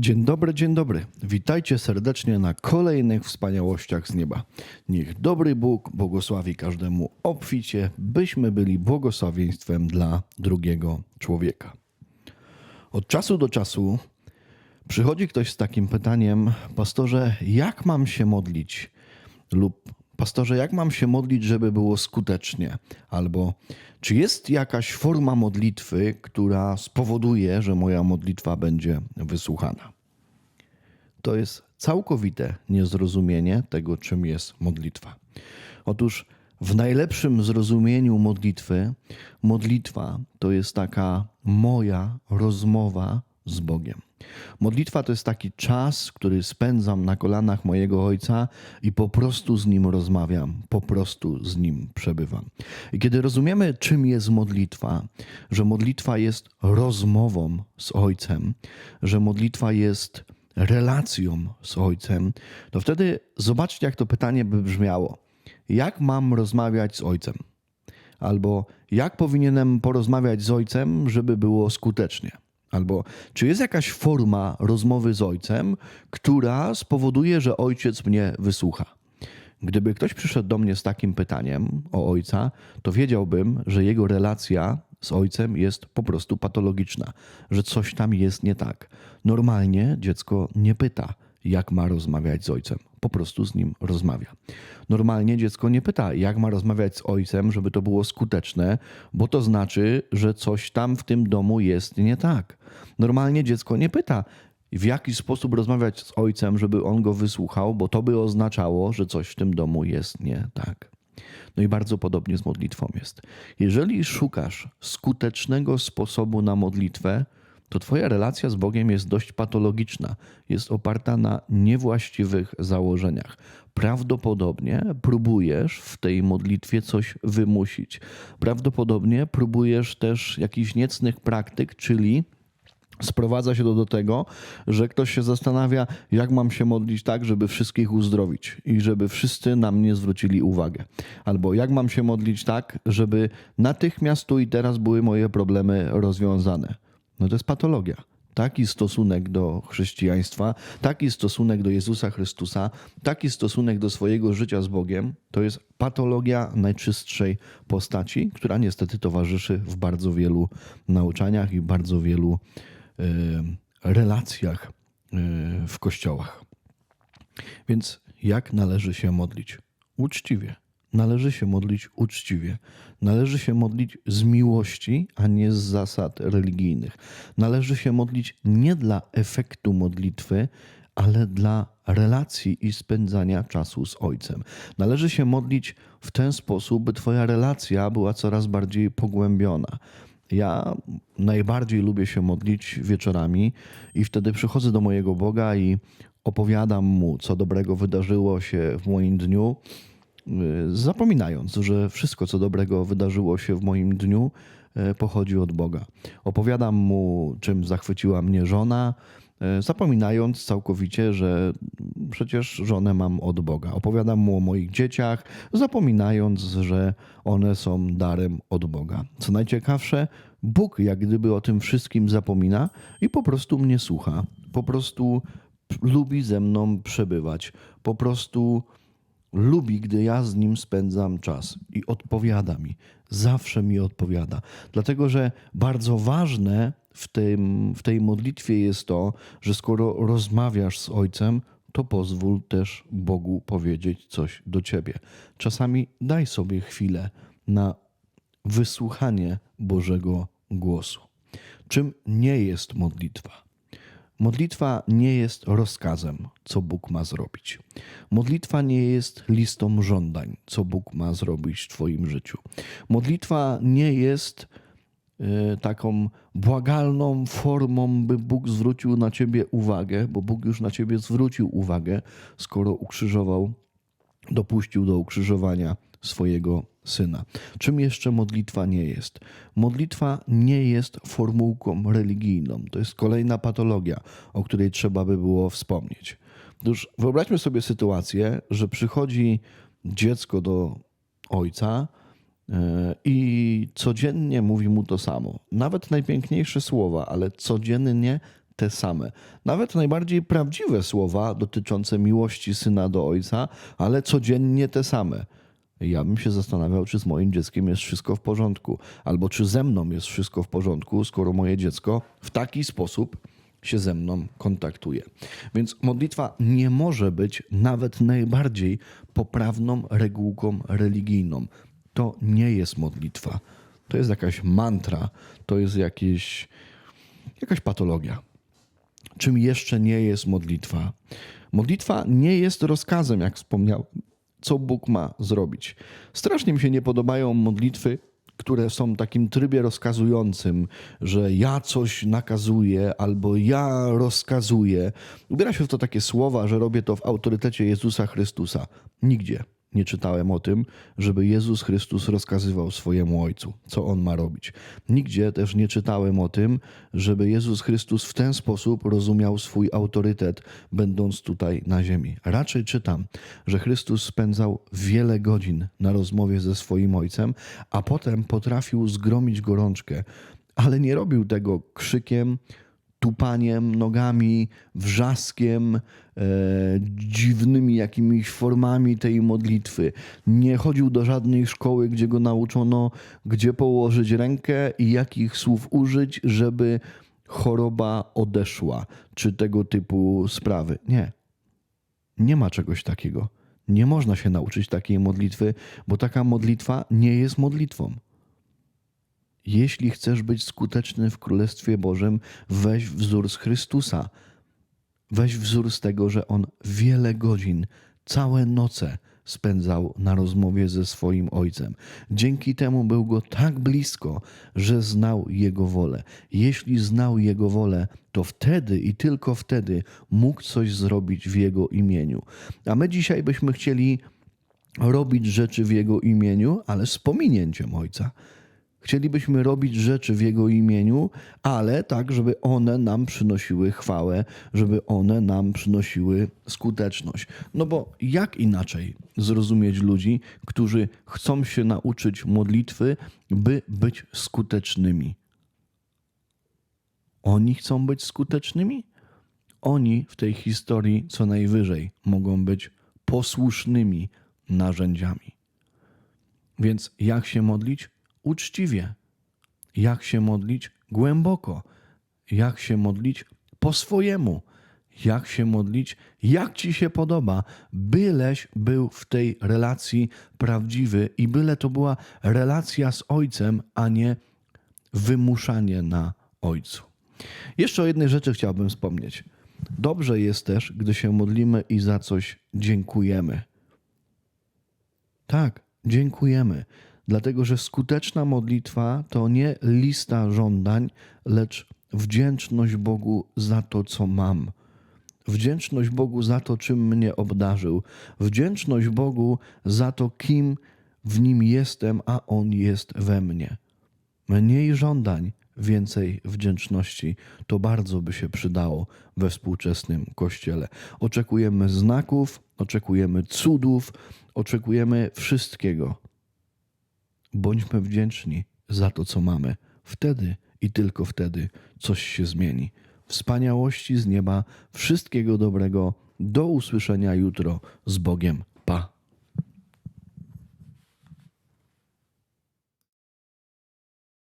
Dzień dobry, dzień dobry. Witajcie serdecznie na kolejnych wspaniałościach z nieba. Niech dobry Bóg błogosławi każdemu obficie, byśmy byli błogosławieństwem dla drugiego człowieka. Od czasu do czasu przychodzi ktoś z takim pytaniem: Pastorze, jak mam się modlić? Lub Pastorze, jak mam się modlić, żeby było skutecznie? Albo czy jest jakaś forma modlitwy, która spowoduje, że moja modlitwa będzie wysłuchana? To jest całkowite niezrozumienie tego, czym jest modlitwa. Otóż w najlepszym zrozumieniu modlitwy, modlitwa to jest taka moja rozmowa z Bogiem. Modlitwa to jest taki czas, który spędzam na kolanach mojego Ojca i po prostu z Nim rozmawiam, po prostu z Nim przebywam. I kiedy rozumiemy, czym jest modlitwa, że modlitwa jest rozmową z Ojcem, że modlitwa jest relacją z Ojcem, to wtedy zobaczcie, jak to pytanie by brzmiało. Jak mam rozmawiać z Ojcem? Albo jak powinienem porozmawiać z Ojcem, żeby było skutecznie? Albo czy jest jakaś forma rozmowy z Ojcem, która spowoduje, że Ojciec mnie wysłucha? Gdyby ktoś przyszedł do mnie z takim pytaniem o Ojca, to wiedziałbym, że jego relacja z Ojcem jest po prostu patologiczna, że coś tam jest nie tak. Normalnie dziecko nie pyta, jak ma rozmawiać z Ojcem, po prostu z nim rozmawia. Normalnie dziecko nie pyta, jak ma rozmawiać z Ojcem, żeby to było skuteczne, bo to znaczy, że coś tam w tym domu jest nie tak. Normalnie dziecko nie pyta, w jaki sposób rozmawiać z ojcem, żeby on go wysłuchał, bo to by oznaczało, że coś w tym domu jest nie tak. No i bardzo podobnie z modlitwą jest. Jeżeli szukasz skutecznego sposobu na modlitwę, to Twoja relacja z Bogiem jest dość patologiczna, jest oparta na niewłaściwych założeniach. Prawdopodobnie próbujesz w tej modlitwie coś wymusić. Prawdopodobnie próbujesz też jakichś niecnych praktyk, czyli sprowadza się to do tego, że ktoś się zastanawia, jak mam się modlić tak, żeby wszystkich uzdrowić i żeby wszyscy na mnie zwrócili uwagę. Albo jak mam się modlić tak, żeby natychmiast tu i teraz były moje problemy rozwiązane. No to jest patologia. Taki stosunek do chrześcijaństwa, taki stosunek do Jezusa Chrystusa, taki stosunek do swojego życia z Bogiem, to jest patologia najczystszej postaci, która niestety towarzyszy w bardzo wielu nauczaniach i bardzo wielu e, relacjach e, w kościołach. Więc jak należy się modlić? Uczciwie. Należy się modlić uczciwie. Należy się modlić z miłości, a nie z zasad religijnych. Należy się modlić nie dla efektu modlitwy, ale dla relacji i spędzania czasu z Ojcem. Należy się modlić w ten sposób, by Twoja relacja była coraz bardziej pogłębiona. Ja najbardziej lubię się modlić wieczorami i wtedy przychodzę do mojego Boga i opowiadam mu, co dobrego wydarzyło się w moim dniu, zapominając, że wszystko, co dobrego wydarzyło się w moim dniu, y, pochodzi od Boga. Opowiadam mu, czym zachwyciła mnie żona, y, zapominając całkowicie, że przecież żonę mam od Boga. Opowiadam mu o moich dzieciach, zapominając, że one są darem od Boga. Co najciekawsze, Bóg jak gdyby o tym wszystkim zapomina i po prostu mnie słucha. Po prostu lubi ze mną przebywać. Po prostu lubi, gdy ja z nim spędzam czas i odpowiada mi. Zawsze mi odpowiada. Dlatego, że bardzo ważne w, tym, w tej modlitwie jest to, że skoro rozmawiasz z Ojcem, to pozwól też Bogu powiedzieć coś do ciebie. Czasami daj sobie chwilę na wysłuchanie Bożego głosu. Czym nie jest modlitwa? Modlitwa nie jest rozkazem, co Bóg ma zrobić. Modlitwa nie jest listą żądań, co Bóg ma zrobić w Twoim życiu. Modlitwa nie jest y, taką błagalną formą, by Bóg zwrócił na Ciebie uwagę, bo Bóg już na Ciebie zwrócił uwagę, skoro ukrzyżował, dopuścił do ukrzyżowania swojego syna. Czym jeszcze modlitwa nie jest? Modlitwa nie jest formułką religijną. To jest kolejna patologia, o której trzeba by było wspomnieć. Otóż wyobraźmy sobie sytuację, że przychodzi dziecko do ojca e, i codziennie mówi mu to samo. Nawet najpiękniejsze słowa, ale codziennie te same. Nawet najbardziej prawdziwe słowa dotyczące miłości syna do ojca, ale codziennie te same. Ja bym się zastanawiał, czy z moim dzieckiem jest wszystko w porządku, albo czy ze mną jest wszystko w porządku, skoro moje dziecko w taki sposób się ze mną kontaktuje. Więc modlitwa nie może być nawet najbardziej poprawną regułką religijną. To nie jest modlitwa. To jest jakaś mantra, to jest jakieś, jakaś patologia. Czym jeszcze nie jest modlitwa? Modlitwa nie jest rozkazem, jak wspomniałem, co Bóg ma zrobić. Strasznie mi się nie podobają modlitwy, które są w takim trybie rozkazującym, że ja coś nakazuję albo ja rozkazuję. Ubiera się w to takie słowa, że robię to w autorytecie Jezusa Chrystusa. Nigdzie nie czytałem o tym, żeby Jezus Chrystus rozkazywał swojemu Ojcu, co On ma robić. Nigdzie też nie czytałem o tym, żeby Jezus Chrystus w ten sposób rozumiał swój autorytet, będąc tutaj na ziemi. Raczej czytam, że Chrystus spędzał wiele godzin na rozmowie ze swoim Ojcem, a potem potrafił zgromić gorączkę, ale nie robił tego krzykiem, tupaniem nogami, wrzaskiem, e, dziwnymi jakimiś formami tej modlitwy. Nie chodził do żadnej szkoły, gdzie go nauczono, gdzie położyć rękę i jakich słów użyć, żeby choroba odeszła, czy tego typu sprawy. Nie. Nie ma czegoś takiego. Nie można się nauczyć takiej modlitwy, bo taka modlitwa nie jest modlitwą. Jeśli chcesz być skuteczny w Królestwie Bożym, weź wzór z Chrystusa. Weź wzór z tego, że on wiele godzin, całe noce spędzał na rozmowie ze swoim ojcem. Dzięki temu był go tak blisko, że znał jego wolę. Jeśli znał jego wolę, to wtedy i tylko wtedy mógł coś zrobić w jego imieniu. A my dzisiaj byśmy chcieli robić rzeczy w jego imieniu, ale z pominięciem ojca. Chcielibyśmy robić rzeczy w Jego imieniu, ale tak, żeby one nam przynosiły chwałę, żeby one nam przynosiły skuteczność. No bo jak inaczej zrozumieć ludzi, którzy chcą się nauczyć modlitwy, by być skutecznymi? Oni chcą być skutecznymi? Oni w tej historii co najwyżej mogą być posłusznymi narzędziami. Więc jak się modlić? Uczciwie. Jak się modlić? Głęboko. Jak się modlić? Po swojemu. Jak się modlić? Jak ci się podoba? Byleś był w tej relacji prawdziwy i byle to była relacja z Ojcem, a nie wymuszanie na Ojcu. Jeszcze o jednej rzeczy chciałbym wspomnieć. Dobrze jest też, gdy się modlimy i za coś dziękujemy. Tak, dziękujemy. Dlatego, że skuteczna modlitwa to nie lista żądań, lecz wdzięczność Bogu za to, co mam. Wdzięczność Bogu za to, czym mnie obdarzył. Wdzięczność Bogu za to, kim w nim jestem, a on jest we mnie. Mniej żądań, więcej wdzięczności. To bardzo by się przydało we współczesnym kościele. Oczekujemy znaków, oczekujemy cudów, oczekujemy wszystkiego Bądźmy wdzięczni za to, co mamy. Wtedy i tylko wtedy coś się zmieni. Wspaniałości z nieba, wszystkiego dobrego. Do usłyszenia jutro z Bogiem.